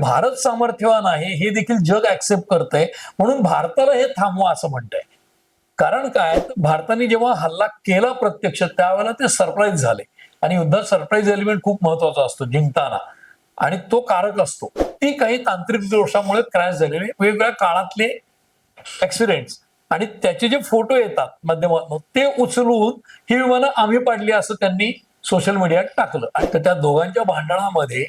भारत सामर्थ्यवान आहे हे देखील जग ऍक्सेप्ट करतंय. म्हणून भारताला हे थांबवा असं म्हणतंय. कारण काय? भारताने जेव्हा हल्ला केला प्रत्यक्ष त्यावेळेला ते सरप्राईज झाले. आणि युद्धात सरप्राईज एलिमेंट खूप महत्त्वाचा असतो जिंकताना. आणि तो कारक असतो. ती काही तांत्रिक दोषामुळे क्रॅश झालेले वेगवेगळ्या काळातले ऍक्सिडेंट आणि त्याचे जे फोटो येतात माध्यमातून ते उचलून ही विमानं आम्ही पाडली असं त्यांनी सोशल मीडियात टाकलं. आणि तर त्या दोघांच्या भांडणामध्ये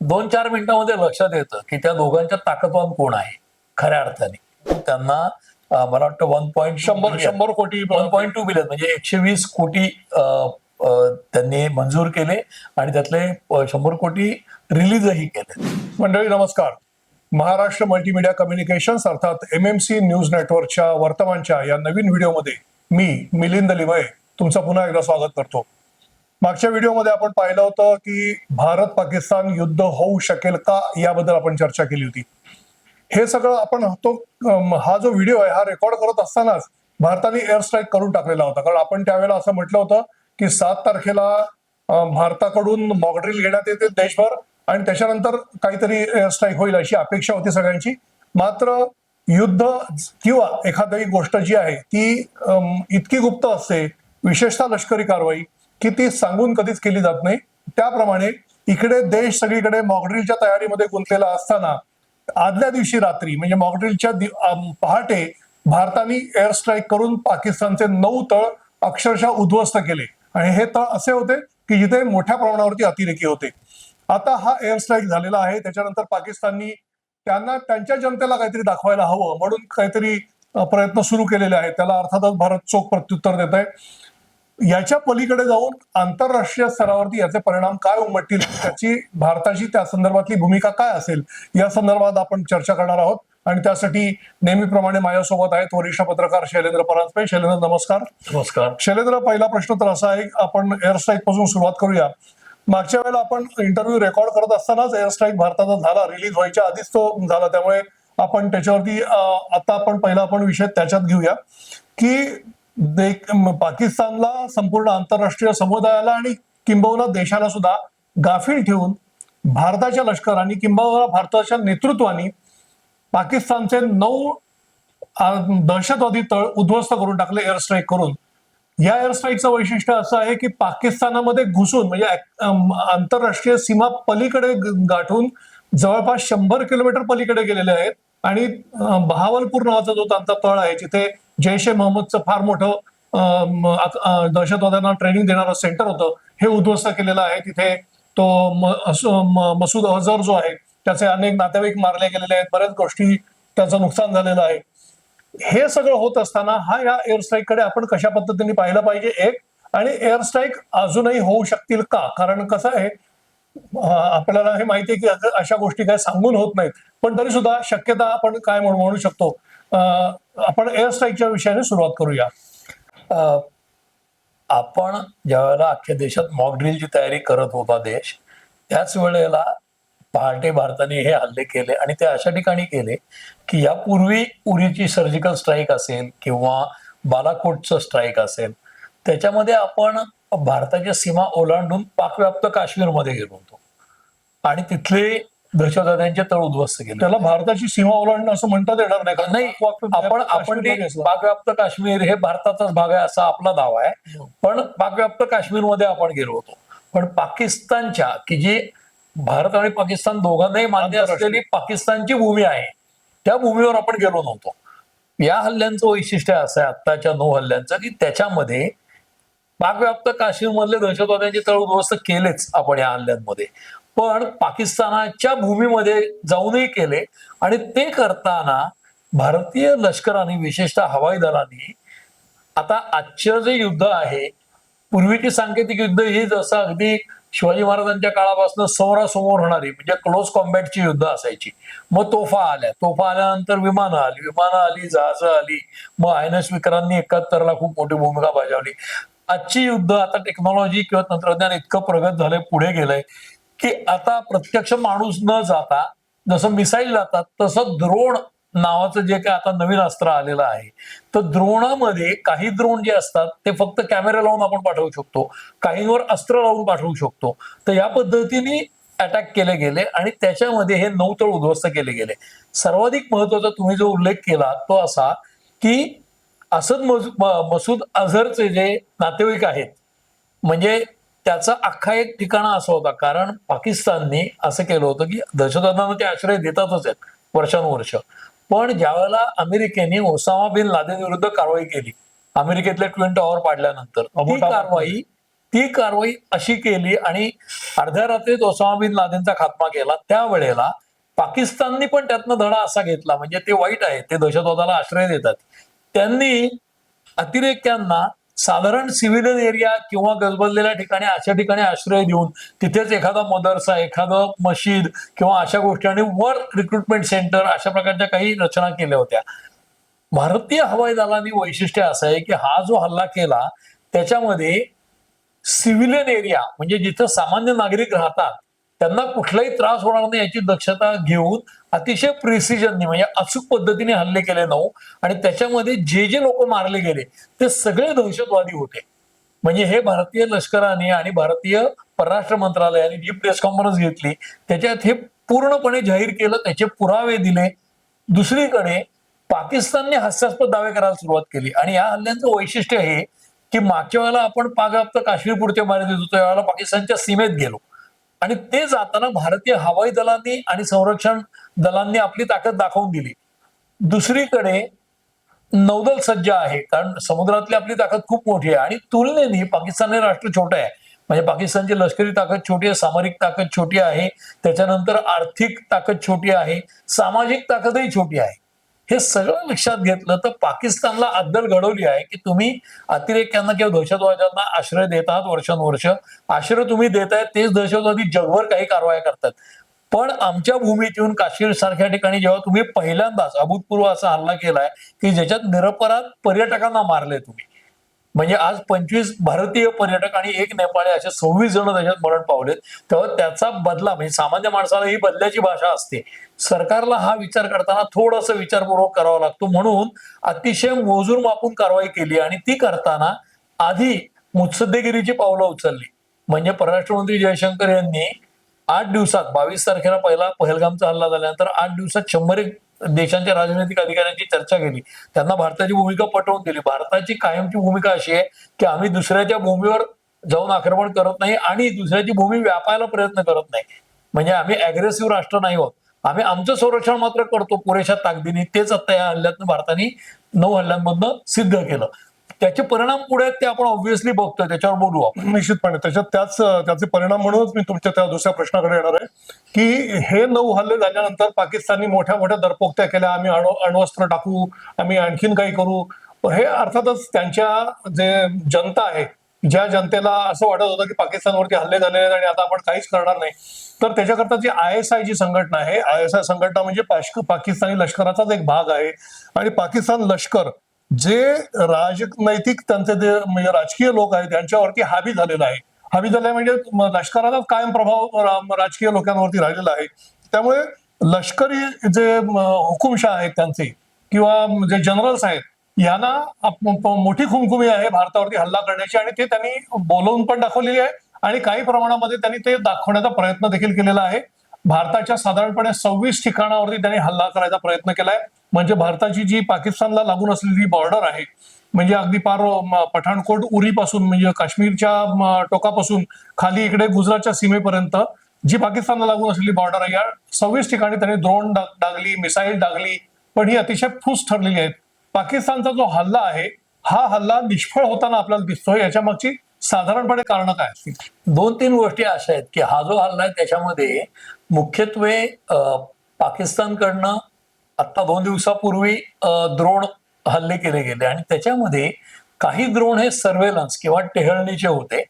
दोन चार मिनिटांमध्ये लक्षात येतं की त्या दोघांच्या ताकदवान कोण आहे? खऱ्या अर्थाने. त्यांना मला वाटतं वन पॉईंट शंभर शंभर कोटी वन पॉईंट टू बिलियन म्हणजे एकशे वीस कोटी त्यांनी मंजूर केले आणि त्यातले शंभर कोटी रिलीजही केले. मंडळी नमस्कार. महाराष्ट्र मल्टीमीडिया कम्युनिकेशन्स अर्थात एम एम सी न्यूज नेटवर्कच्या वर्तमानच्या या नवीन व्हिडिओमध्ये मी मिलिंद लिमये तुमचं पुन्हा एकदा स्वागत करतो. मागच्या व्हिडिओमध्ये आपण पाहिलं होतं की भारत पाकिस्तान युद्ध होऊ शकेल का याबद्दल आपण चर्चा केली होती. हे सगळं आपण तो हा जो व्हिडिओ आहे हा रेकॉर्ड करत असतानाच भारताने एअर स्ट्राईक करून टाकलेला होता. कारण आपण त्यावेळेला असं म्हटलं होतं की सात तारखेला भारताकडून मॉकड्रिल घेण्यात येते देशभर आणि त्याच्यानंतर काहीतरी एअर स्ट्राईक होईल अशी अपेक्षा होती सगळ्यांची. मात्र युद्ध किंवा एखादी गोष्ट जी आहे ती इतकी गुप्त असते विशेषतः लष्करी कारवाई की ती सांगून कधीच केली जात नाही. त्याप्रमाणे इकडे देश सगळीकडे मॉकड्रिलच्या तयारीमध्ये गुंतलेला असताना आदल्या दिवशी रात्री म्हणजे मॉकड्रिलच्या पहाटे भारताने एअर स्ट्राईक करून पाकिस्तानचे नऊ तळ अक्षरशः उद्ध्वस्त केले. आणि हे तळ असे होते की जिथे मोठ्या प्रमाणावरती अतिरेकी होते. आता हा एअर स्ट्राईक झालेला आहे. त्याच्यानंतर पाकिस्ताननी त्यांना त्यांच्या जनतेला काहीतरी दाखवायला हवं म्हणून काहीतरी प्रयत्न सुरू केलेले आहेत. त्याला अर्थातच भारत चोख प्रत्युत्तर देत आहे याच्या पलीकडे जाऊन आंतरराष्ट्रीय स्तरावरती याचे परिणाम काय उमटतील त्याची भारताची त्या संदर्भातली भूमिका काय असेल या संदर्भात आपण चर्चा करणार आहोत. आणि त्यासाठी नेहमीप्रमाणे माझ्यासोबत आहेत वरिष्ठ पत्रकार शैलेंद्र परांजपे. शैलेंद्र नमस्कार. नमस्कार. शैलेंद्र पहिला प्रश्न तर असा आहे आपण एअर स्ट्राईकपासून सुरुवात करूया. मागच्या वेळेला आपण इंटरव्ह्यू रेकॉर्ड करत असतानाच एअर स्ट्राईक भारताचा झाला रिलीज व्हायच्या आधीच तो झाला. त्यामुळे आपण त्याच्यावरती आता आपण पहिला आपण विषय त्याच्यात घेऊया. की पाकिस्तानला संपूर्ण आंतरराष्ट्रीय समुदायाला आणि किंबहुना देशाला सुद्धा गाफील ठेवून भारताच्या लष्कराने किंबहुना भारताच्या नेतृत्वाने पाकिस्तानचे नऊ दहशतवादी तळ उद्ध्वस्त करून टाकले एअर स्ट्राईक करून. या एअर स्ट्राईकचं वैशिष्ट्य असं आहे की पाकिस्तानामध्ये घुसून म्हणजे आंतरराष्ट्रीय सीमा पलीकडे गाठून जवळपास शंभर किलोमीटर पलीकडे गेलेले आहेत. आणि बहावलपूर नावाचा जो त्यांचा तळ आहे जिथे जैश ए मोहम्मदचं फार मोठं दहशतवाद्यांना ट्रेनिंग देणारं सेंटर होतं. हे उद्ध्वस्त केलेलं आहे. तिथे तो मसूद अझर जो आहे त्याचे अनेक नातेवाईक मारले गेलेले आहेत. बऱ्याच गोष्टी त्याचं नुकसान झालेलं आहे. हे सगळं होत असताना हा या एअर स्ट्राईककडे आपण कशा पद्धतीने पाहिलं पाहिजे? एक आणि एअर स्ट्राईक अजूनही होऊ शकतील का? कारण कसं आहे आपल्याला हे माहिती आहे की अशा गोष्टी काय सांगून होत नाहीत. पण तरी सुद्धा शक्यता आपण काय म्हणू म्हणू शकतो? आपण एअर स्ट्राईकच्या विषयाने सुरुवात करूया. आपण ज्यावेळेला अख्ख्या देशात मॉकड्रिलची तयारी करत होता देश त्याच वेळेला पहाटे भारताने हे हल्ले केले आणि ते अशा ठिकाणी केले की यापूर्वी उरीची सर्जिकल स्ट्राईक असेल किंवा बालाकोटचं स्ट्राईक असेल त्याच्यामध्ये आपण भारताच्या सीमा ओलांडून पाकव्याप्त काश्मीरमध्ये गेलो होतो. आणि तिथले दहशतवाद्यांचे तळ उद्ध्वस्त केले. त्याला भारताची सीमा ओलांडणं असं म्हणतात येणार नाही. कारण नाही आपण आपण ते पाकव्याप्त काश्मीर हे भारताचाच भाग आहे असा आपला दावा आहे. पण पाकव्याप्त काश्मीरमध्ये आपण गेलो होतो. पण पाकिस्तानच्या की जी भारत आणि पाकिस्तान दोघांनाही मान्य असलेली पाकिस्तानची भूमी आहे त्या भूमीवर आपण गेलो नव्हतो. या हल्ल्यांचं वैशिष्ट्य असं आहे आत्ताच्या नऊ हल्ल्यांचं की त्याच्यामध्ये पाकव्याप्त काश्मीरमधले दहशतवाद्यांचे तळ उद्ध्वस्त केलेच आपण या हल्ल्यांमध्ये. पण पाकिस्तानाच्या भूमीमध्ये जाऊनही केले. आणि ते करताना भारतीय लष्कराने विशेषतः हवाई दलाने आता आजचं जे युद्ध आहे पूर्वीची सांकेतिक युद्ध ही जसं अगदी शिवाजी महाराजांच्या काळापासून समोरासमोर होणारी म्हणजे क्लोज कॉम्बॅटची युद्ध असायची. मग तोफा आल्या. तोफा आल्यानंतर विमानं आली. विमानं आली जहाजं आली. मग आय एन एस एकाहत्तरला खूप मोठी भूमिका बजावली. आजची युद्ध आता टेक्नॉलॉजी किंवा तंत्रज्ञान इतकं प्रगत झालंय पुढे गेलंय. की आता प्रत्यक्ष माणूस न जाता जसं मिसाईल जातात तसं द्रोण नावाचं जे काय आता नवीन अस्त्र आलेलं आहे तर द्रोणामध्ये काही द्रोण जे असतात ते फक्त कॅमेरा लावून आपण पाठवू शकतो. काहींवर अस्त्र लावून पाठवू शकतो. तर या पद्धतीने अटॅक केले गेले आणि त्याच्यामध्ये हे नऊ तळ उद्ध्वस्त केले गेले. सर्वाधिक महत्त्वाचा तुम्ही जो उल्लेख केला तो असा की असद मसूद अझरचे जे नातेवाईक आहेत म्हणजे त्याचा अख्खा एक ठिकाणा असा होता. कारण पाकिस्तानने असं केलं होतं की दहशतवादांना ते आश्रय देतातच आहेत वर्षानुवर्ष. पण ज्यावेळेला अमेरिकेने ओसामा बिन लादेन विरुद्ध कारवाई केली अमेरिकेतले ट्विन टॉवर पाडल्यानंतर ती. कारवाई ती कारवाई अशी केली आणि अर्ध्या रात्रीत ओसामा बिन लादेनचा खात्मा केला. त्यावेळेला पाकिस्ताननी पण त्यातनं धडा असा घेतला म्हणजे ते वाईट आहे ते दहशतवादाला आश्रय देतात. त्यांनी अतिरेक्यांना साधारण सिव्हिलियन एरिया किंवा गजबजलेल्या ठिकाणी अशा ठिकाणी आश्रय देऊन तिथेच एखादा मदरसा एखादं मशीद किंवा अशा गोष्टी आणि वर रिक्रुटमेंट सेंटर अशा प्रकारच्या काही रचना केल्या होत्या. भारतीय हवाई दलाने वैशिष्ट्य असं आहे की हा जो हल्ला केला त्याच्यामध्ये सिव्हिलियन एरिया म्हणजे जिथं सामान्य नागरिक राहतात त्यांना कुठलाही त्रास होणार नाही याची दक्षता घेऊन अतिशय प्रिसिजनने म्हणजे अचूक पद्धतीने हल्ले केले नऊ आणि त्याच्यामध्ये जे जे लोक मारले गेले ते सगळे दहशतवादी होते. म्हणजे हे भारतीय लष्कराने आणि भारतीय परराष्ट्र मंत्रालयाने जी प्रेस कॉन्फरन्स घेतली त्याच्यात हे पूर्णपणे जाहीर केलं त्याचे पुरावे दिले. दुसरीकडे पाकिस्तानने हास्यास्पद दावे करायला सुरुवात केली. आणि या हल्ल्यांचं वैशिष्ट्य हे की मागच्या वेळेला आपण पाकव्याप्त काश्मीर पुरते मारे देत होतो त्यावेळेला पाकिस्तानच्या सीमेत गेलो. आणि ते जाताना भारतीय हवाई दलांनी आणि संरक्षण दलांनी आपली ताकद दाखवून दिली. दुसरीकडे नौदल सज्ज आहे कारण समुद्रातली आपली ताकद खूप मोठी आहे आणि तुलनेने पाकिस्तानने राष्ट्र छोटं आहे. म्हणजे पाकिस्तानची लष्करी ताकद छोटी आहे सामरिक ताकद छोटी आहे त्याच्यानंतर आर्थिक ताकद छोटी आहे सामाजिक ताकदही छोटी आहे. हे सगळं लक्षात घेतलं तर पाकिस्तानला अद्दल घडवली आहे की तुम्ही अतिरेक्यांना किंवा दहशतवाद्यांना आश्रय देत आहात वर्षानुवर्ष. आश्रय तुम्ही देताय तेच दहशतवादी जगभर काही कारवाया करतात. पण आमच्या भूमीत येऊन काश्मीर सारख्या ठिकाणी जेव्हा तुम्ही पहिल्यांदाच अभूतपूर्व असा हल्ला केलाय की ज्याच्यात निरपराध पर्यटकांना मारले तुम्ही. म्हणजे आज पंचवीस भारतीय पर्यटक आणि एक नेपाळी असे सव्वीस जण त्याच्यात मरण पावलेत. तेव्हा त्याचा बदला म्हणजे सामान्य माणसाला ही बदल्याची भाषा असते. सरकारला हा विचार करताना थोडस विचारपूर्वक करावा लागतो. म्हणून अतिशय मोजूर मापून कारवाई केली आणि ती करताना आधी मुत्सद्देगिरीची पावलं उचलली. म्हणजे परराष्ट्र मंत्री जयशंकर यांनी आठ दिवसात बावीस तारखेला पहिला पहलगामचा हल्ला झाल्यानंतर आठ दिवसात शंभर एक देशांच्या राजनैतिक अधिकाऱ्यांची चर्चा केली. त्यांना भारताची भूमिका पटवून दिली. भारताची कायमची भूमिका अशी आहे की आम्ही दुसऱ्याच्या भूमीवर जाऊन आक्रमण करत नाही आणि दुसऱ्याची भूमी व्यापायला प्रयत्न करत नाही. म्हणजे आम्ही अग्रेसिव्ह राष्ट्र नाही आहोत. आम्ही आमचं संरक्षण मात्र करतो पुरेशा ताकदीने. तेच आता या हल्ल्यातनं भारताने नऊ हल्ल्यांमधनं सिद्ध केलं. त्याचे परिणाम पुढे आहेत ते आपण ऑब्व्हियसली बघतोय त्याच्यावर बोलू आपण. निश्चितपणे. त्याच्यात त्याच त्याचे परिणाम म्हणूनच मी तुमच्या त्या दुसऱ्या प्रश्नाकडे येणार आहे. की हे नऊ हल्ले झाल्यानंतर पाकिस्ताननी मोठ्या मोठ्या दरपोक्त्या केल्या. आम्ही अणु अण्वस्त्र टाकू आम्ही आणखीन काही करू. हे अर्थातच त्यांच्या जे जनता आहे ज्या जनतेला असं वाटत होतं की पाकिस्तानवरती हल्ले झाले आहेत आणि आता आपण काहीच करणार नाही. तर त्याच्याकरता G I S I G संघटना आहे आय एस आय संघटना म्हणजे पाकिस्तानी लष्कराचाच एक भाग आहे. आणि पाकिस्तान लष्कर जे राजनैतिक त्यांचे जे म्हणजे राजकीय लोक आहेत त्यांच्यावरती हावी झालेला आहे. हावी झाल्या म्हणजे लष्कराचा कायम प्रभाव राजकीय लोकांवरती राहिलेला आहे. त्यामुळे लष्करी जे हुकुमशाह आहेत त्यांचे किंवा जे जनरल्स आहेत यांना मोठी खुमखुमी आहे भारतावरती हल्ला करण्याची आणि ते त्यांनी बोलवून पण दाखवलेली आहे आणि काही प्रमाणामध्ये त्यांनी ते दाखवण्याचा प्रयत्न देखील केलेला आहे. भारताच्या साधारणपणे सव्वीस ठिकाणावरती त्यांनी हल्ला करायचा प्रयत्न केलाय. म्हणजे भारताची जी पाकिस्तानला लागून असलेली बॉर्डर आहे म्हणजे अगदी पार पठाणकोट उरीपासून म्हणजे काश्मीरच्या टोकापासून खाली इकडे गुजरातच्या सीमेपर्यंत जी पाकिस्तानला लागून असलेली बॉर्डर आहे या सव्वीस ठिकाणी त्यांनी ड्रोन डागली मिसाईल डागली पण ही अतिशय फूस ठरलेली आहेत. पाकिस्तानचा जो हल्ला आहे हा हल्ला निष्फळ होताना आपल्याला दिसतोय याच्या मागची साधारणपणे कारण काय असतील? दोन तीन गोष्टी अशा आहेत की हा जो हल्ला आहे त्याच्यामध्ये मुख्यत्वे पाकिस्तानकडनं आता दोन दिवसापूर्वी द्रोण हल्ले केले गेले आणि त्याच्यामध्ये काही द्रोण हे सर्वेलन्स किंवा टेहळणीचे होते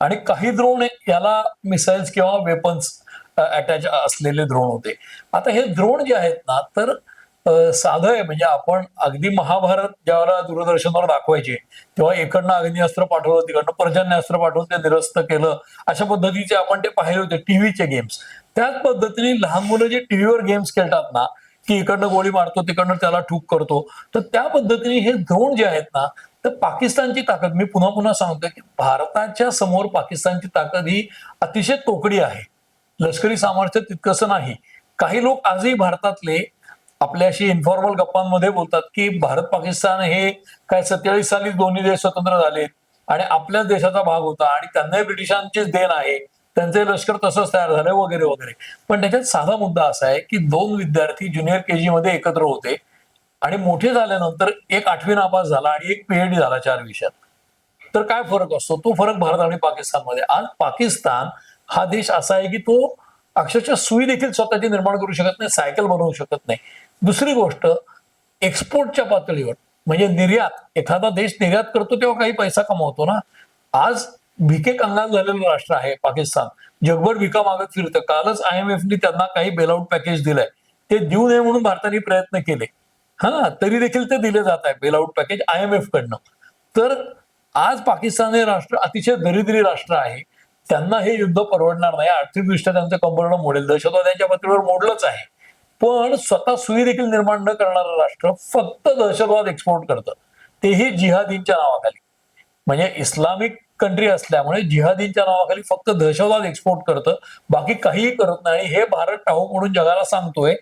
आणि काही द्रोण याला मिसाईल्स किंवा वेपन्स अटॅच असलेले द्रोण होते. आता हे द्रोण जे आहेत ना तर अं, साधं आहे. म्हणजे आपण अगदी महाभारत ज्यावेळेला दूरदर्शनवर दाखवायचे तेव्हा इकडनं अग्निअस्त्र पाठवलं तिकडनं पर्जन्यास्त्र पाठवून ते निरस्त केलं अशा पद्धतीचे आपण ते पाहिले होते टीव्हीचे गेम्स त्याच पद्धतीने लहान मुलं जे टीव्हीवर गेम्स खेळतात ना की इकडनं गोळी मारतो तिकडनं त्याला ठूक करतो. तर त्या पद्धतीने हे ड्रोन जे आहेत ना तर पाकिस्तानची ताकद मी पुन्हा पुन्हा सांगतो की भारताच्या समोर पाकिस्तानची ताकद ही अतिशय तोकडी आहे. लष्करी सामर्थ्य तितकंसं नाही. काही लोक आजही भारतातले आपल्याशी इन्फॉर्मल गप्पांमध्ये बोलतात की भारत पाकिस्तान हे काय सत्तेचाळीस साली दोन्ही देश स्वतंत्र झालेत आणि आपल्याच देशाचा भाग होता आणि त्यांनाही ब्रिटिशांचीच देण आहे. त्यांचे लष्कर तसंच तयार झालं वगैरे वगैरे. पण त्याच्यात साधा मुद्दा असा आहे की दोन विद्यार्थी ज्युनियर केजी मध्ये एकत्र होते आणि मोठे झाल्यानंतर एक आठवी नापास झाला आणि एक पीएचडी झाला चार विषयात. तर काय फरक असतो? तो फरक भारत आणि पाकिस्तानमध्ये. आज पाकिस्तान हा देश असा आहे की तो अक्षरशः सुई देखील स्वतःची निर्माण करू शकत नाही सायकल बनवू शकत नाही. दुसरी गोष्ट एक्सपोर्टच्या पातळीवर म्हणजे निर्यात एखादा देश निर्यात करतो तेव्हा काही पैसा कमवतो ना. आज भिके कंगाल झालेलं राष्ट्र आहे पाकिस्तान. जगभर विका मागत फिरतं. कालच आय एम एफनी त्यांना काही बेलआउट पॅकेज दिलंय. ते देऊ नये म्हणून भारताने प्रयत्न केले. हा तरी देखील ते दिले जात आहे bailout package I M F कडनं. तर आज पाकिस्तान हे राष्ट्र अतिशय दरिद्री राष्ट्र आहे. त्यांना हे युद्ध परवडणार नाही. आर्थिकदृष्ट्या त्यांचं कंबरडं मोडेल. दहशतवाद्यांच्या पातळीवर मोडलंच आहे. पण स्वतः सुई देखील निर्माण न करणारं राष्ट्र फक्त दहशतवाद एक्सपोर्ट करतं. तेही जिहादींच्या नावाखाली. म्हणजे इस्लामिक कंट्री असल्यामुळे जिहादींच्या नावाखाली फक्त दहशतवाद एक्सपोर्ट करतं. बाकी काहीही करत नाही. हे भारत टाहू म्हणून जगाला सांगतोय.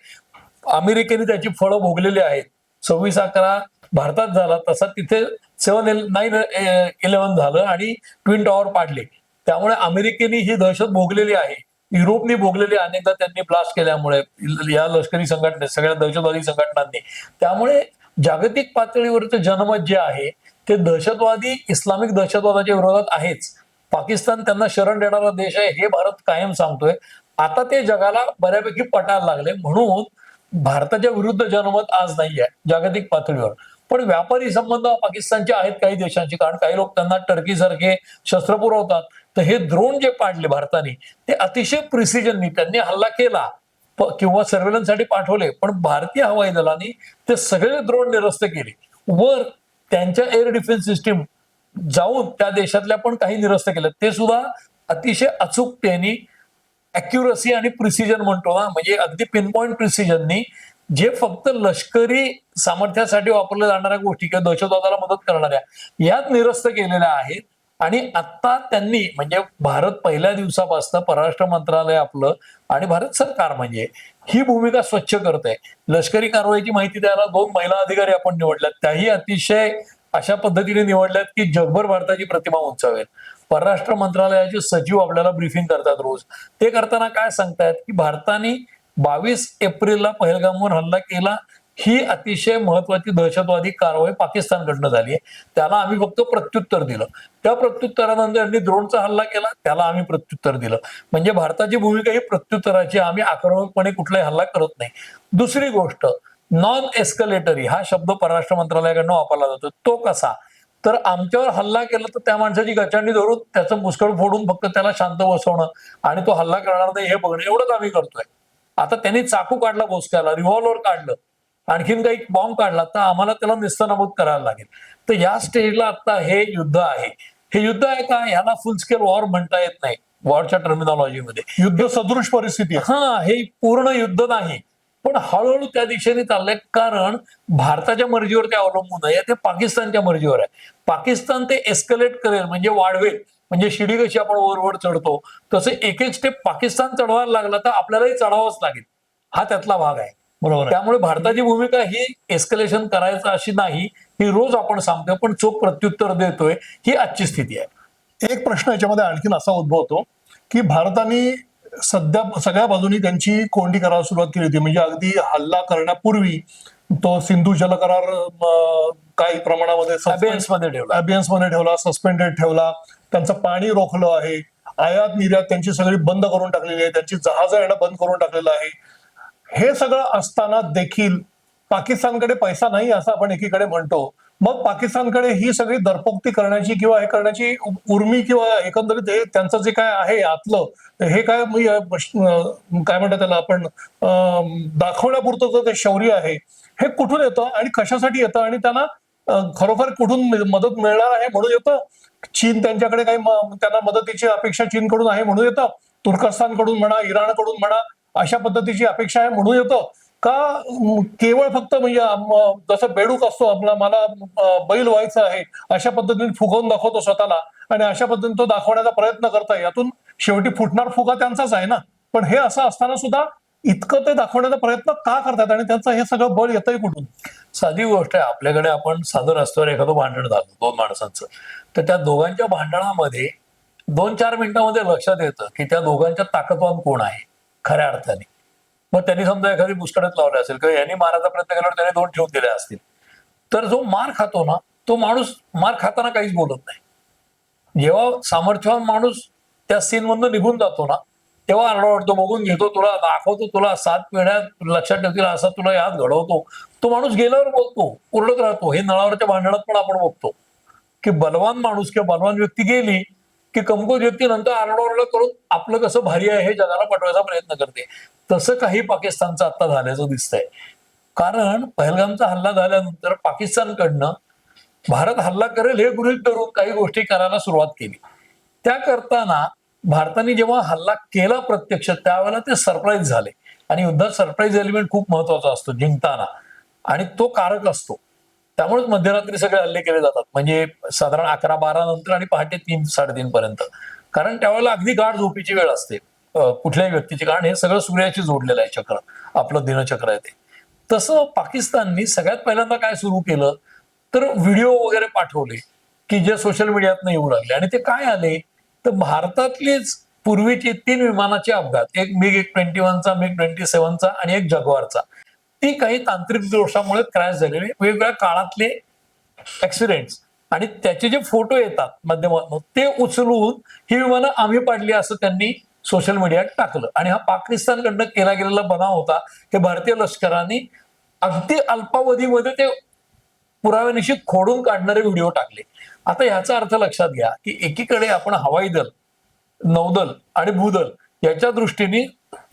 अमेरिकेने त्याची फळं भोगलेली आहेत. सव्वीस अकरा भारतात झाला तसा तिथे सेव्हन नाईन इलेव्हन झालं आणि ट्विन टॉवर पाडले. त्यामुळे अमेरिकेने ही दहशत भोगलेली आहे. युरोपने भोगलेली अनेकदा त्यांनी ब्लास्ट केल्यामुळे या लष्करी संघटने सगळ्या दहशतवादी संघटनांनी. त्यामुळे जागतिक पातळीवरचं जनमत जे आहे ते दहशतवादी इस्लामिक दहशतवादाच्या विरोधात आहेच. पाकिस्तान त्यांना शरण देणारा देश आहे हे भारत कायम सांगतोय. आता ते जगाला बऱ्यापैकी पटायला लागले. म्हणून भारताच्या विरुद्ध जनमत आज नाही आहे जागतिक पातळीवर. पण व्यापारी संबंध पाकिस्तानचे आहेत काही देशांचे. कारण काही लोक त्यांना टर्की सारखे शस्त्र पुरवतात. तर हे द्रोण जे पाडले भारताने ते अतिशय प्रिसिजननी त्यांनी हल्ला केला. किंवा सर्वेलन्ससाठी पाठवले. पण भारतीय हवाई दलाने ते सगळे द्रोण निरस्त केले. वर त्यांच्या एअर डिफेन्स सिस्टीम जाऊन त्या देशातल्या पण काही निरस्त केल्या ते सुद्धा अतिशय अचूकतेने अॅक्युरसी आणि प्रिसिजन म्हणतो ना म्हणजे अगदी पिनपॉइंट प्रिसिजननी जे फक्त लष्करी सामर्थ्यासाठी वापरल्या जाणाऱ्या गोष्टी किंवा दहशतवादाला मदत करणाऱ्या यात निरस्त केलेल्या आहेत. आणि आता त्यांनी म्हणजे भारत पहिल्या दिवसापासून परराष्ट्र मंत्रालय आपलं आणि भारत सरकार म्हणजे ही भूमिका स्वच्छ करत आहे लष्करी कारवाईची माहिती द्यायला दोन महिला अधिकारी आपण निवडल्यात. त्याही अतिशय अशा पद्धतीने निवडल्यात की जगभर भारताची प्रतिमा उंचावेल. परराष्ट्र मंत्रालयाचे सचिव आपल्याला ब्रीफिंग करतात रोज. ते करताना काय सांगतायत की भारताने बावीस एप्रिलला पहलगामवर हल्ला केला. ही अतिशय महत्वाची दहशतवादी कारवाई पाकिस्तानकडनं झाली आहे. त्याला आम्ही फक्त प्रत्युत्तर दिलं. त्या प्रत्युत्तरानंतर यांनी ड्रोनचा हल्ला केला त्याला आम्ही प्रत्युत्तर दिलं. म्हणजे भारताची भूमिका ही प्रत्युत्तराची आम्ही आक्रमकपणे कुठलाही हल्ला करत नाही. दुसरी गोष्ट नॉन एस्कलेटरी हा शब्द परराष्ट्र मंत्रालयाकडनं वापरला जातो. तो कसा? तर आमच्यावर हल्ला केला तर त्या माणसाची गचांडी धरून त्याचं मुस्कळ फोडून फक्त त्याला शांत बसवणं आणि तो हल्ला करणार नाही हे बघणं एवढंच आम्ही करतोय. आता त्यांनी चाकू काढला बोसक्याला रिव्हॉल्वर काढलं. आणखीन काही बॉम्ब काढला तर आम्हाला त्याला निस्तनाबूत करायला लागेल. तर या स्टेजला आता हे युद्ध आहे. हे युद्ध आहे का? याला फुल स्केल वॉर म्हणता येत नाही. वॉरच्या टर्मिनॉलॉजीमध्ये युद्ध सदृश परिस्थिती हा हे पूर्ण युद्ध नाही. पण हळूहळू त्या दिशेने चाललंय. कारण भारताच्या मर्जीवर ते अवलंबून आहे. ते पाकिस्तानच्या मर्जीवर आहे. पाकिस्तान ते एस्कलेट करेल म्हणजे वाढवेल. म्हणजे शिडी कशी आपण वर वर चढतो. तसे एक एक स्टेप पाकिस्तान चढवायला लागला तर आपल्यालाही चढावंच लागेल. हा त्यातला भाग आहे. बरोबर त्यामुळे भारताची भूमिका ही एस्कलेशन करायचं अशी नाही. ही रोज आपण सांगतोय पण चोख प्रत्युत्तर देतोय ही आजची स्थिती आहे. एक प्रश्न याच्यामध्ये आणखीन असा उद्भवतो की भारताने सध्या सगळ्या बाजूनी त्यांची कोंडी करायला सुरुवात केली होती. म्हणजे अगदी हल्ला करण्यापूर्वी तो सिंधू जल करार काही प्रमाणामध्ये मध्ये ठेवला. मध्ये ठेवला सस्पेंडेड ठेवला. त्यांचं पाणी रोखलं आहे. आयात निर्यात त्यांची सगळी बंद करून टाकलेली आहे. त्यांची जहाजं येणं बंद करून टाकलेलं आहे. हे सगळं असताना देखील पाकिस्तानकडे पैसा नाही असं आपण एकीकडे म्हणतो. मग पाकिस्तानकडे ही सगळी दरपोक्ती करण्याची किंवा हे करण्याची उर्मी किंवा एकंदरीत हे त्यांचं जे काय आहे आतलं हे काय म्हणजे, काय म्हणतात त्याला आपण दाखवण्यापुरतं जे शौर्य आहे हे कुठून येतं आणि कशासाठी येतं आणि त्यांना खरोखर कुठून मदत मिळणार आहे म्हणून येतं? चीन त्यांच्याकडे काही त्यांना मदतीची अपेक्षा चीनकडून आहे म्हणून येतं? तुर्कस्तानकडून म्हणा इराणकडून म्हणा अशा पद्धतीची अपेक्षा आहे म्हणून येतं. का केवळ फक्त म्हणजे जसं बेडूक असतो आपला मला बैल व्हायचं आहे अशा पद्धतीने फुगवून दाखवतो स्वतःला. आणि अशा पद्धतीने तो दाखवण्याचा प्रयत्न करताय यातून शेवटी फुटणार फुगा त्यांचाच आहे ना. पण हे असं असताना सुद्धा इतकं ते दाखवण्याचा प्रयत्न का करतात? आणि त्यांचं हे सगळं बळ येतंय कुठून? साधी गोष्ट आहे. आपल्याकडे आपण साधन रस्त्यावर एखादं भांडण झालं दोन माणसांचं. तर त्या दोघांच्या भांडणामध्ये दोन चार मिनिटांमध्ये लक्षात येतं की त्या दोघांच्या ताकदवान कोण आहे? खऱ्या अर्थाने. मग त्यांनी समजा एखादी मुस्कडत लावली असेल किंवा यांनी मारायचा प्रयत्न केल्यावर त्याने दोन ठेवून दिले असतील. तर जो मार खातो ना तो माणूस मार खाताना काहीच बोलत नाही. जेव्हा सामर्थ्यवान माणूस त्या सीन मधून निघून जातो ना तेव्हा आरडाओरडतो बघून घेतो तुला दाखवतो तुला सात पिढ्या लक्षात ठेवतील असा तुला याद घडवतो. तो माणूस गेल्यावर बोलतो उरडत राहतो. हे नळावरच्या भांडणात पण आपण बघतो. की बलवान माणूस किंवा बलवान व्यक्ती गेली की कमकुवत व्यक्ती नंतर आरडाओरडा करून आपलं कसं भारी आहे हे जगाला पटवायचा प्रयत्न करते. तसं काही पाकिस्तानचं आता झाल्याचं दिसतंय. कारण पहलगामचा हल्ला झाल्यानंतर पाकिस्तानकडनं भारत हल्ला करेल हे गृहीत धरून काही गोष्टी करायला सुरुवात केली. त्या करताना भारताने जेव्हा हल्ला केला प्रत्यक्ष त्यावेळेला ते सरप्राईज झाले. आणि युद्धात सरप्राईज एलिमेंट खूप महत्त्वाचा असतो जिंकताना. आणि तो कारक असतो. त्यामुळेच मध्यरात्री सगळे हल्ले केले जातात. म्हणजे साधारण अकरा बारा नंतर आणि पहाटे तीन साडेतीन पर्यंत. कारण त्यावेळेला अगदी गाढ झोपीची वेळ असते. कुठल्याही व्यक्तीची. कारण हे सगळं सूर्याशी जोडलेलं आहे चक्र. आपलं दिनचक्र आहे ते. तसं पाकिस्ताननी सगळ्यात पहिल्यांदा काय सुरू केलं? तर व्हिडिओ वगैरे पाठवले की जे सोशल मीडियातनं येऊ लागले. आणि ते काय आले? तर भारतातलेच पूर्वीचे तीन विमानाचे अपघात. एक मिग एक ट्वेंटी वनचा मिग ट्वेंटी सेव्हनचा आणि एक जगवारचा. ती काही तांत्रिक दोषामुळे क्रॅश झालेले वेगवेगळ्या काळातले ऍक्सिडेंट आणि त्याचे जे फोटो येतात माध्यमातून ते उचलून ही विमानं आम्ही पाडली असं त्यांनी सोशल मीडियात टाकलं. आणि हा पाकिस्तानकडनं केला गेलेला बनाव होता हे भारतीय लष्कराने अगदी अल्पावधीमध्ये ते पुराव्यानिशी खोडून काढणारे व्हिडिओ टाकले. आता ह्याचा अर्थ लक्षात घ्या की एकीकडे आपण हवाई दल नौदल आणि भूदल याच्या दृष्टीने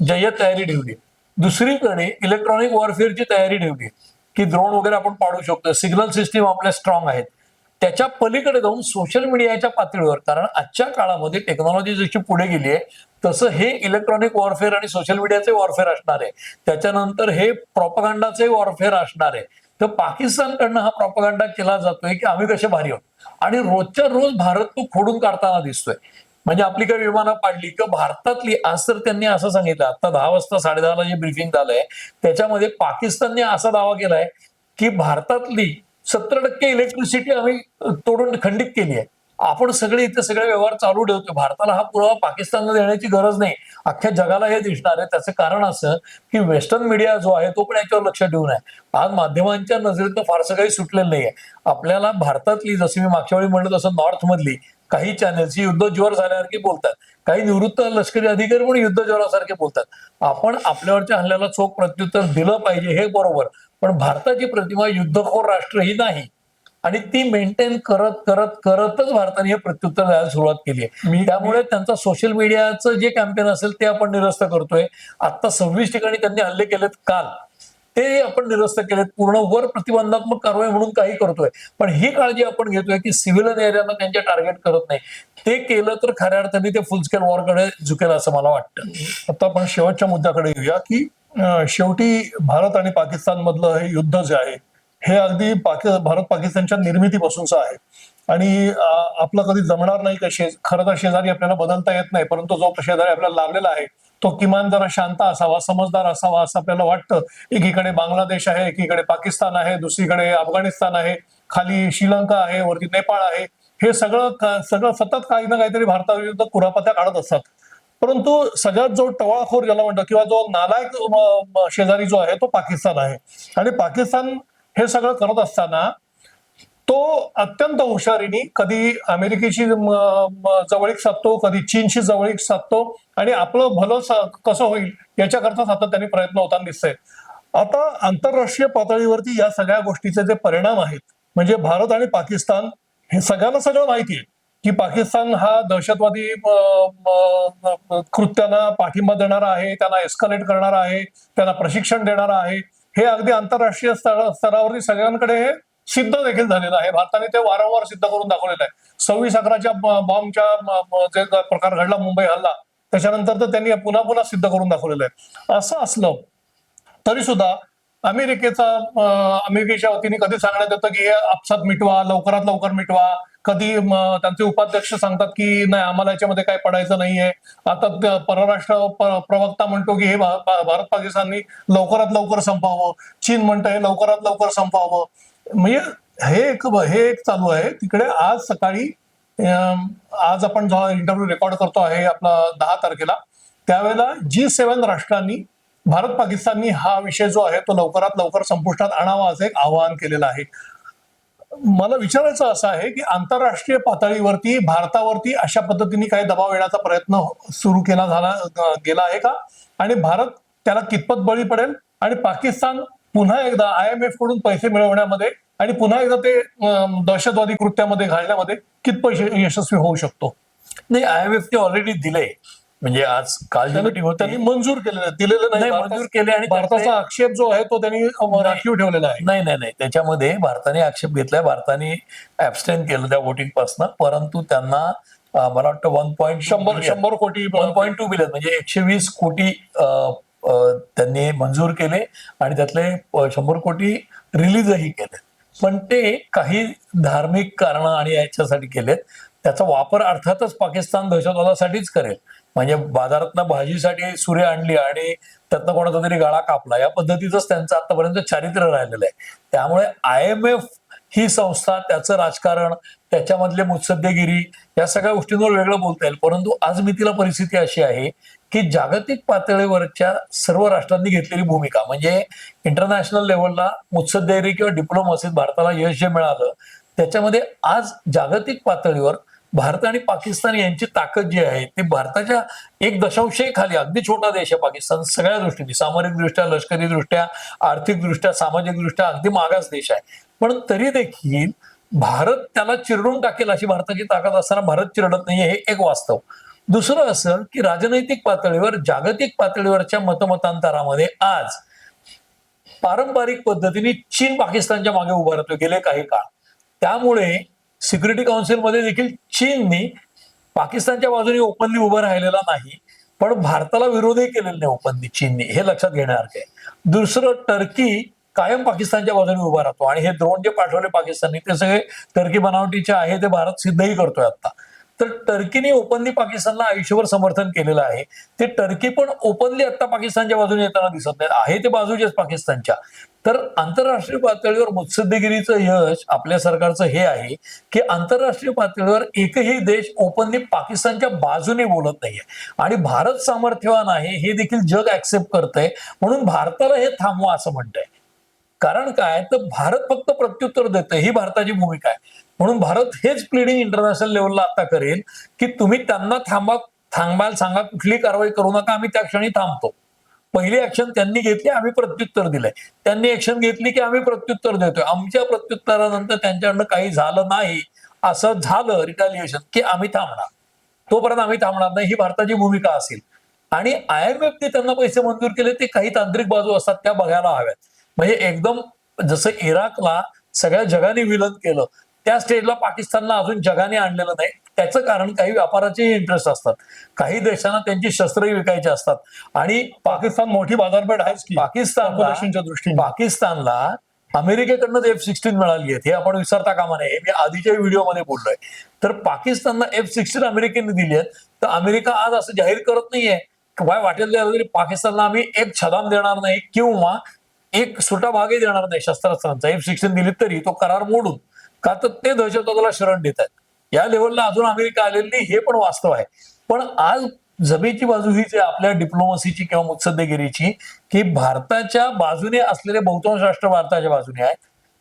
जय्यत तयारी ठेवली. दुसरीकडे इलेक्ट्रॉनिक वॉरफेअरची तयारी ठेवली. की ड्रोन वगैरे आपण पाडू शकतो. सिग्नल सिस्टीम आपल्या स्ट्रॉंग आहेत. त्याच्या पलीकडे जाऊन सोशल मीडियाच्या पातळीवर कारण आजच्या काळामध्ये टेक्नॉलॉजी जशी पुढे गेली आहे तसं हे इलेक्ट्रॉनिक वॉरफेअर आणि सोशल मीडियाचे वॉरफेअर असणार आहे. त्याच्यानंतर हे प्रॉपगांडाचे वॉरफेअर असणार आहे. तर पाकिस्तानकडनं हा प्रॉपगांडा केला जातोय की आम्ही कसे भारी आहोत. आणि रोजच्या रोज भारत तो खोडून काढताना दिसतोय. म्हणजे आपली काय विमानं पाडली किंवा भारतातली आज तर त्यांनी असं सांगितलं. आता दहा वाजता साडे दहाला जे ब्रिफिंग झालंय त्याच्यामध्ये पाकिस्तानने असा दावा केलाय की भारतातली सत्तर टक्के इलेक्ट्रिसिटी आम्ही तोडून खंडित केली आहे. आपण सगळे इथे सगळे व्यवहार चालू ठेवतो भारताला हा पुरावा पाकिस्तानला देण्याची गरज नाही. अख्ख्या जगाला हे दिसणार आहे. त्याचं कारण असं की वेस्टर्न मीडिया जो आहे तो पण याच्यावर लक्ष ठेवून आहे. आज माध्यमांच्या नजरेतनं फारसं काही सुटलेलं नाहीये. आपल्याला भारतातली जसं मी मागच्या वेळी म्हणलं तसं नॉर्थमधली काही चॅनल्स युद्ध ज्वर झाल्यासारखी बोलतात. काही निवृत्त लष्करी अधिकारी पण युद्ध ज्वरासारखे बोलतात. आपण आपल्यावरच्या हल्ल्याला चोख प्रत्युत्तर दिलं पाहिजे हे बरोबर पण भारताची प्रतिमा युद्धखोर राष्ट्र ही नाही. आणि ती मेंटेन करत करत करतच भारताने हे प्रत्युत्तर द्यायला सुरुवात केली आहे. त्यामुळे त्यांचा सोशल मीडियाचं जे कॅम्पेन असेल ते आपण निरस्त करतोय. आता सव्वीस ठिकाणी त्यांनी हल्ले केलेत काल. ते आपण निरस्त केलेत. पूर्ण वर प्रतिबंधात्मक कारवाई म्हणून काही करतोय. पण ही काळजी आपण घेतोय की सिव्हिल एरियाला त्यांच्या टार्गेट करत नाही. ते केलं तर खऱ्या अर्थाने ते फुल स्केल वॉरकडे झुकेल असं मला वाटतं. आता आपण शेवटच्या मुद्द्याकडे येऊया की शेवटी भारत आणि पाकिस्तान मधलं हे युद्ध जे आहे हे अगदी भारत पाकिस्तानच्या निर्मितीपासूनच आहे. आणि आपलं कधी जमणार नाही का शे खरं तर शेजारी आपल्याला बदलता येत नाही परंतु जो शेजारी आपल्याला लागलेला आहे तो किमान जरा शांत असावा समजदार असावा असं आपल्याला वाटतं. एकीकडे बांगलादेश आहे एकीकडे पाकिस्तान आहे दुसरीकडे अफगाणिस्तान आहे खाली श्रीलंका आहे वरती नेपाळ आहे. हे सगळं सगळं सतत काही ना काहीतरी भारताविरुद्ध कुरापत्या काढत असतात. परंतु सगळ्यात जो टवाळखोर ज्याला म्हणतो किंवा जो नालायक शेजारी जो आहे तो पाकिस्तान आहे. आणि पाकिस्तान हे सगळं करत असताना तो अत्यंत हुशारीने कधी अमेरिकेची जवळीक साधतो कधी चीनशी जवळीक साधतो आणि आपलं भलं कसं होईल याच्याकरता सातत्याने प्रयत्न होताना दिसतोय. आता आंतरराष्ट्रीय पातळीवरती या सगळ्या गोष्टीचे जे परिणाम आहेत म्हणजे भारत आणि पाकिस्तान हे सगळ्यांना सगळं माहिती आहे की पाकिस्तान हा दहशतवादी कृत्यांना पाठिंबा देणारा आहे त्यांना एस्कलेट करणारा आहे त्यांना प्रशिक्षण देणारा आहे. हे अगदी आंतरराष्ट्रीय स्तरावरती सगळ्यांकडे हे सिद्ध देखील झालेलं आहे. भारताने ते वारंवार सिद्ध करून दाखवलेलं आहे. सव्वीस अकराच्या बॉम्बच्या जे प्रकार घडला मुंबई हल्ला त्याच्यानंतर तर त्यांनी पुन्हा पुन्हा सिद्ध करून दाखवलेलं आहे. असं असलं तरी सुद्धा अमेरिकेचा अमेरिकेच्या वतीने कधी सांगण्यात येतं की हे आपसात मिटवा लवकरात लवकर मिटवा. कधी त्यांचे उपाध्यक्ष सांगतात की नाही आम्हाला याच्यामध्ये काय पडायचं नाहीये. आता परराष्ट्र प्रवक्ता म्हणतो की हे भारत पाकिस्ताननी लवकरात लवकर संपावं. चीन म्हणतं हे लवकरात लवकर संपावं. म्हणजे हे एक हे एक चालू आहे. तिकडे आज सकाळी आज आपण जो इंटरव्ह्यू रेकॉर्ड करतो आहे आपला दहा तारखेला त्यावेळेला जी सेव्हन राष्ट्रांनी भारत पाकिस्ताननी हा विषय जो आहे तो लवकरात लवकर संपुष्टात आणावा असं एक आवाहन केलेलं आहे. मला विचारायचं असं आहे की आंतरराष्ट्रीय पातळीवरती भारतावरती अशा पद्धतीने काही दबाव येण्याचा प्रयत्न सुरू केला झाला गेला आहे का? आणि भारत त्याला कितपत बळी पडेल? आणि पाकिस्तान पुन्हा एकदा आय एम एफकडून पैसे मिळवण्यामध्ये आणि पुन्हा एकदा ते दहशतवादी कृत्यामध्ये घालण्यामध्ये कितपत यश- यशस्वी होऊ शकतो? नाही आय एम एफ ऑलरेडी दिले. म्हणजे आज काल त्यांनी मंजूर केलेलं. दिलेलं नाही मंजूर केले आणि भारताचा आक्षेप जो आहे तो त्यांनी राखीव ठेवलेला आहे. नाही नाही नाही. त्याच्यामध्ये भारताने आक्षेप घेतलाय. भारताने ऍबस्टेन केलं त्या वोटिंगपासून. परंतु त्यांना मला वाटतं वन पॉईंट शंभर शंभर कोटी वन पॉईंट टू बिलियन म्हणजे एकशे वीस कोटी त्यांनी मंजूर केले आणि त्यातले शंभर कोटी रिलीजही केले. पण ते काही धार्मिक कारण आणि याच्यासाठी केलेत. त्याचा वापर अर्थातच पाकिस्तान दहशतवादासाठीच करेल. म्हणजे बाजारातनं भाजीसाठी सुरे आणली आणि त्यातनं कोणाचा तरी गाळा कापला. या पद्धतीचंच त्यांचं आतापर्यंत चारित्र्य राहिलेलं आहे. त्यामुळे आय एम एफ ही संस्था त्याचं राजकारण त्याच्यामधले मुत्सद्देगिरी या सगळ्या गोष्टींवर वेगळं बोलता येईल. परंतु आज मी तिला परिस्थिती अशी आहे की जागतिक पातळीवरच्या सर्व राष्ट्रांनी घेतलेली भूमिका म्हणजे इंटरनॅशनल लेवलला मुत्सद्देरी किंवा डिप्लोमसीत भारताला यश जे मिळालं त्याच्यामध्ये आज जागतिक पातळीवर भारत आणि पाकिस्तान यांची ताकद जी आहे ती भारताच्या एक दशांशही खाली अगदी छोटा देश आहे पाकिस्तान सगळ्या दृष्टीने सामरिकदृष्ट्या लष्करीदृष्ट्या आर्थिकदृष्ट्या सामाजिकदृष्ट्या अगदी मागास देश आहे. पण तरी देखील भारत त्याला चिरडून टाकेल अशी भारताची ताकद असताना भारत चिरडत नाही हे एक वास्तव. दुसरं असं की राजनैतिक पातळीवर जागतिक पातळीवरच्या मतमतांतरामध्ये आज पारंपरिक पद्धतीने चीन पाकिस्तानच्या मागे उभा राहतो गेले काही काळ. त्यामुळे सिक्युरिटी काउन्सिलमध्ये देखील चीननी पाकिस्तानच्या बाजूने ओपनली उभं राहिलेला नाही पण भारताला विरोधही केलेला नाही ओपनली चीननी हे लक्षात घेण्यासारखं आहे. दुसरं टर्की कायम पाकिस्तानच्या बाजूने उभा राहतो आणि हे द्रोण जे पाठवले पाकिस्ताननी ते सगळे टर्की बनावटीचे आहे ते भारत सिद्धही करतोय आता तर टर्कीने ओपनली पाकिस्तानला आयुष्यभर समर्थन केलेलं आहे. ते टर्की पण ओपनली आता पाकिस्तानच्या बाजूने येताना दिसत नाही आहे ते बाजूचेच पाकिस्तानच्या. तर आंतरराष्ट्रीय पातळीवर मुत्सद्देगिरीचं यश आपल्या सरकारचं हे आहे की आंतरराष्ट्रीय पातळीवर एकही देश ओपनली पाकिस्तानच्या बाजूने बोलत नाहीये. आणि भारत सामर्थ्यवान आहे हे देखील जग ऍक्सेप्ट करतंय. म्हणून भारताला हे थांबवा असं म्हणतंय. कारण काय? तर भारत फक्त प्रत्युत्तर देतं ही भारताची भूमिका आहे. म्हणून भारत हेच प्लिडिंग इंटरनॅशनल लेवलला आता करेल की तुम्ही त्यांना थांबा थांबायला सांगा कुठली कारवाई करू नका आम्ही त्या क्षणी थांबतो. पहिली ऍक्शन त्यांनी घेतली आम्ही प्रत्युत्तर दिलंय. त्यांनी ऍक्शन घेतली की आम्ही प्रत्युत्तर देतोय. आमच्या प्रत्युत्तरानंतर त्यांच्याकडनं काही झालं नाही. असं झालं रिटॅलिएशन की आम्ही थांबणार. तोपर्यंत आम्ही थांबणार नाही ही भारताची भूमिका असेल. आणि आय एम एफने त्यांना पैसे मंजूर केले ते काही तांत्रिक बाजू असतात त्या बघायला हव्यात. म्हणजे एकदम जसं इराकला सगळ्या जगाने विलन केलं त्या स्टेजला पाकिस्तानला अजून जगाने आणलेलं नाही. त्याचं कारण काही व्यापाराचे इंटरेस्ट असतात. काही देशांना त्यांची शस्त्रही विकायची असतात. आणि पाकिस्तान मोठी बाजारपेठ पाकिस्तानला पॉप्युलेशनच्या दृष्टीने. पाकिस्तानला अमेरिकेकडनं एफ सिक्स्टीन मिळाली आहेत हे आपण विसरता कामा नये. हे मी आधीच्या व्हिडिओमध्ये बोललोय. तर पाकिस्तानला एफ सिक्स्टीन अमेरिकेने दिली आहेत. तर अमेरिका आज असं जाहीर करत नाहीये. की काय वाटेल तरी पाकिस्तानला आम्ही एक छदाम देणार नाही किंवा एक सुटा भागही देणार नाही शस्त्रास्त्रांचा. एफ सिक्स्टीन दिली तरी तो करार मोडून. का तर ते दहशतवादाला शरण देत आहेत. या लेवलला अजून अमेरिका आलेली नाही हे पण वास्तव आहे. पण आज जमेची बाजू ही जे आपल्या डिप्लोमसीची किंवा मुत्सद्देगिरीची की भारताच्या बाजूने असलेले बहुतांश राष्ट्र भारताच्या बाजूने आहेत.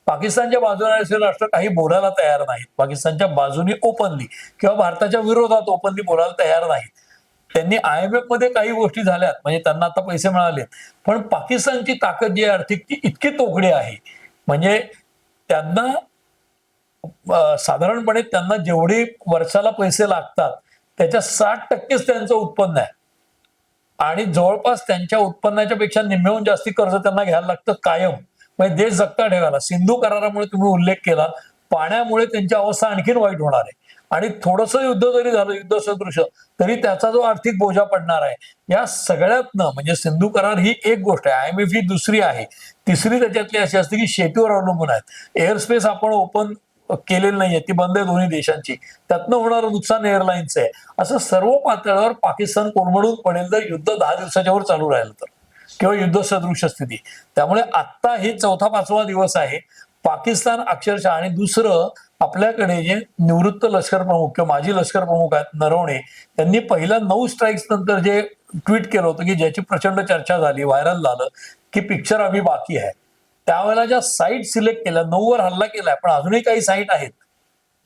पाकिस्तानच्या बाजूने असलेले राष्ट्र काही बोलायला तयार नाहीत. पाकिस्तानच्या बाजूने ओपनली किंवा भारताच्या विरोधात ओपनली बोलायला तयार नाहीत. त्यांनी आय एम एफमध्ये काही गोष्टी झाल्यात म्हणजे त्यांना आता पैसे मिळाले पण पाकिस्तानची ताकद जी आहे आर्थिक ती इतकी तोकडी आहे. म्हणजे त्यांना साधारणपणे त्यांना जेवढे वर्षाला पैसे लागतात त्याच्या साठ टक्केच त्यांचं उत्पन्न आहे. आणि जवळपास त्यांच्या उत्पन्नाच्या पेक्षा निम्म्याहून जास्ती कर्ज त्यांना घ्यायला लागतं कायम. म्हणजे देश जगता ठेवायला सिंधू करारामुळे तुम्ही उल्लेख केला पाण्यामुळे त्यांची अवस्था आणखीन वाईट होणार आहे. आणि थोडंसं युद्ध जरी झालं युद्ध सदृश तरी त्याचा जो आर्थिक बोजा पडणार आहे या सगळ्यातनं म्हणजे सिंधू करार ही एक गोष्ट आहे. आय एम एफ ही दुसरी आहे. तिसरी त्याच्यातली अशी असते की शेतीवर अवलंबून आहेत. एअर स्पेस आपण ओपन केलेली नाहीये. ती बंद आहे दोन्ही देशांची. त्यातनं होणारं नुकसान एअरलाईन्स आहे. असं सर्व पातळ्यावर पाकिस्तान कोलमडून पडेल जर युद्ध दहा दिवसाच्या वर चालू राहिलं तर. किंवा युद्ध सदृश स्थिती. त्यामुळे आत्ता हे चौथा पाचवा दिवस आहे. पाकिस्तान अक्षरशः आणि दुसरं आपल्याकडे जे निवृत्त लष्कर प्रमुख किंवा माजी लष्कर प्रमुख आहेत नरवणे त्यांनी पहिल्या नऊ स्ट्राईक्स नंतर जे ट्विट केलं होतं की ज्याची प्रचंड चर्चा झाली व्हायरल झालं की पिक्चर आम्ही बाकी आहे. त्यावेळेला ज्या साईट सिलेक्ट केल्या नऊवर हल्ला केलाय पण अजूनही काही साईट आहेत.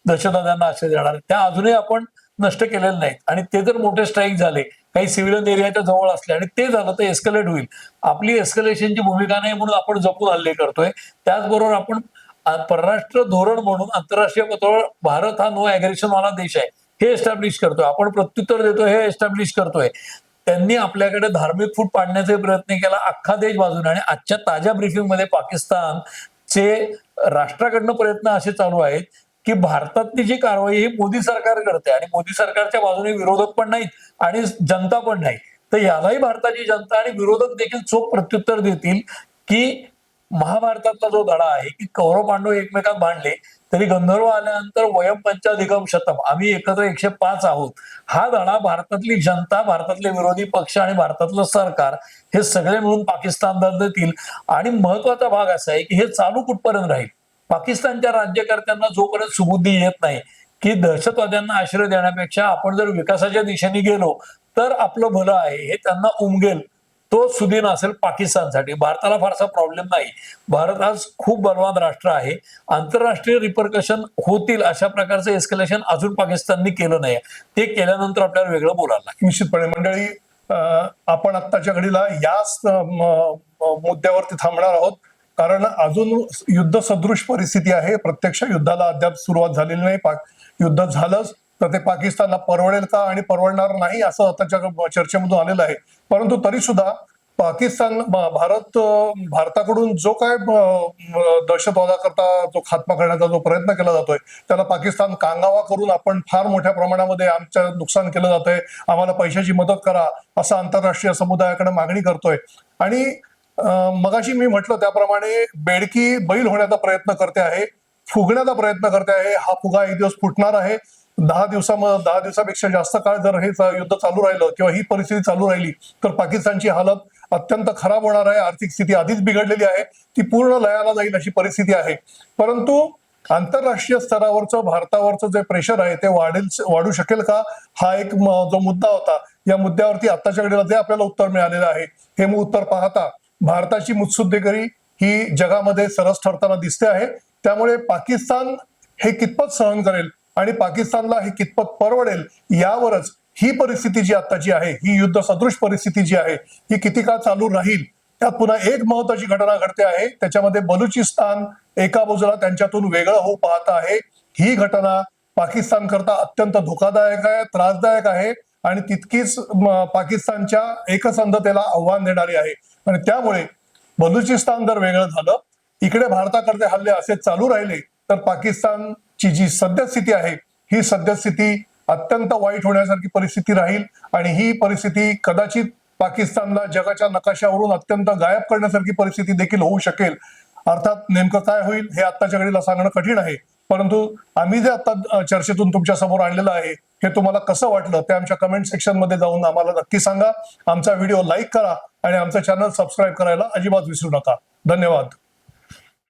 दहशतवाद्यांना आश्रय देणार. त्या अजूनही आपण नष्ट केलेले नाहीत. आणि ते जर मोठे स्ट्राईक झाले काही सिव्हिलियन एरियाच्या जवळ असले आणि ते झालं तर एस्कलेट होईल. आपली एस्कलेशनची भूमिका नाही म्हणून आपण जपून हल्ले करतोय. त्याचबरोबर आपण परराष्ट्र धोरण म्हणून आंतरराष्ट्रीय पातळीवर भारत हा नो अग्रेशन वाला देश आहे. हे एस्टॅब्लिश करतोय. आपण प्रत्युत्तर देतोय हे एस्टॅब्लिश करतोय. त्यांनी आपल्याकडे धार्मिक फूट पाडण्याचा प्रयत्न केला अख्खा देश बाजूने. आणि आजच्या ताज्या ब्रिफिंगमध्ये पाकिस्तानचे राष्ट्राकडनं प्रयत्न असे चालू आहेत की भारतातली जी कारवाई ही मोदी सरकार करते. आणि मोदी सरकारच्या बाजूने विरोधक पण नाहीत आणि जनता पण नाही. तर यालाही भारताची जनता आणि विरोधक देखील चोख प्रत्युत्तर देतील की महाभारतातला जो धडा आहे की कौरव पांडव एकमेकात भांडले तरी गंधर्व आल्यानंतर वयम पंचाधिकम शतम. आम्ही एकत्र एकशे पाच आहोत. हा धडा भारतातली जनता भारतातले विरोधी पक्ष आणि भारतातलं सरकार हे सगळे मिळून पाकिस्तानला देतील आणि महत्त्वाचा भाग असा आहे की हे चालू कुठपर्यंत राहील? पाकिस्तानच्या राज्यकर्त्यांना जोपर्यंत सुबुद्धी येत नाही की दहशतवाद्यांना आश्रय देण्यापेक्षा आपण जर विकासाच्या दिशेने गेलो तर आपलं भलं आहे हे त्यांना उमगेल. तो सुदीन असेल पाकिस्तानसाठी. भारताला फारसा प्रॉब्लेम नाही. भारत आज खूप बलवान राष्ट्र आहे. आंतरराष्ट्रीय रिपरकशन होतील अशा प्रकारचं एस्कलेशन अजून पाकिस्ताननी केलं नाही ते केल्यानंतर आपल्याला वेगळं बोलायला निश्चितपणे. मंडळी आपण आत्ताच्या घडीला याच मुद्द्यावरती थांबणार आहोत. कारण अजून युद्ध सदृश परिस्थिती आहे. प्रत्यक्ष युद्धाला अद्याप सुरुवात झालेली नाही. पाक युद्ध झालंच. तर ते पाकिस्तानला परवडेल का आणि परवडणार नाही असं आताच्या चर्चेमधून आलेलं आहे. परंतु तरी सुद्धा पाकिस्तान भारत भारताकडून जो काय दहशतवादाकरता जो खात्मा करण्याचा जो प्रयत्न केला जातोय त्याला पाकिस्तान कांगावा करून आपण फार मोठ्या प्रमाणामध्ये आमचं नुकसान केलं जातंय. आम्हाला पैशाची मदत करा असं आंतरराष्ट्रीय समुदायाकडे मागणी करतोय. आणि मगाशी मी म्हटलं त्याप्रमाणे बेडकी बैल होण्याचा प्रयत्न करते आहे फुगण्याचा प्रयत्न करते आहे. हा फुगा एक दिवस फुटणार आहे. दहा दिवसा दहा दिवसापेक्षा जास्त काळ जर हे युद्ध चालू राहिलं किंवा ही परिस्थिती चालू राहिली तर पाकिस्तानची हालत अत्यंत खराब होणार आहे. आर्थिक स्थिती आधीच बिघडलेली आहे. ती पूर्ण लयाला जाईल अशी परिस्थिती आहे. परंतु आंतरराष्ट्रीय स्तरावरचं भारतावरचं जे प्रेशर आहे ते वाढेल वाढू शकेल का? हा एक जो मुद्दा होता या मुद्द्यावरती आत्ताच्या घडीला जे आपल्याला उत्तर मिळालेलं आहे हे मग उत्तर पाहता भारताची मुत्सुद्देगिरी ही जगामध्ये सरस ठरताना दिसते आहे. त्यामुळे पाकिस्तान हे कितपत सहन करेल? आणि पाकिस्तानला हे कितपत परवडेल यावरच ही परिस्थिती जी आत्ताची आहे ही युद्ध सदृश परिस्थिती जी आहे ही किती काळ चालू राहील त्यात पुन्हा एक महत्वाची घटना घडते आहे. त्याच्यामध्ये बलुचिस्तान एका बाजूला त्यांच्यातून वेगळं होऊ पाहत आहे. ही घटना पाकिस्तान करता अत्यंत धोकादायक आहे त्रासदायक आहे आणि तितकीच पाकिस्तानच्या एकसंधतेला आव्हान देणारी आहे. आणि त्यामुळे बलुचिस्तान जर वेगळं झालं इकडे भारताकडे हल्ले असे चालू राहिले तर पाकिस्तान ची जी सद्यस्थिती आहे ही सद्यस्थिती अत्यंत वाईट होण्यासारखी परिस्थिती राहील आणि ही परिस्थिती कदाचित पाकिस्तानला जगाच्या नकाशावरून अत्यंत गायब करण्यासारखी परिस्थिती देखील होऊ शकेल. अर्थात नेमकं काय होईल हे आत्ताच्या घडीला सांगणं कठीण आहे. परंतु आम्ही जे आता चर्चेतून तुमच्यासमोर आणलेलं आहे हे तुम्हाला कसं वाटलं ते आमच्या कमेंट सेक्शनमध्ये जाऊन आम्हाला नक्की सांगा. आमचा व्हिडिओ लाईक करा आणि आमचं चॅनल सबस्क्राईब करायला अजिबात विसरू नका. धन्यवाद.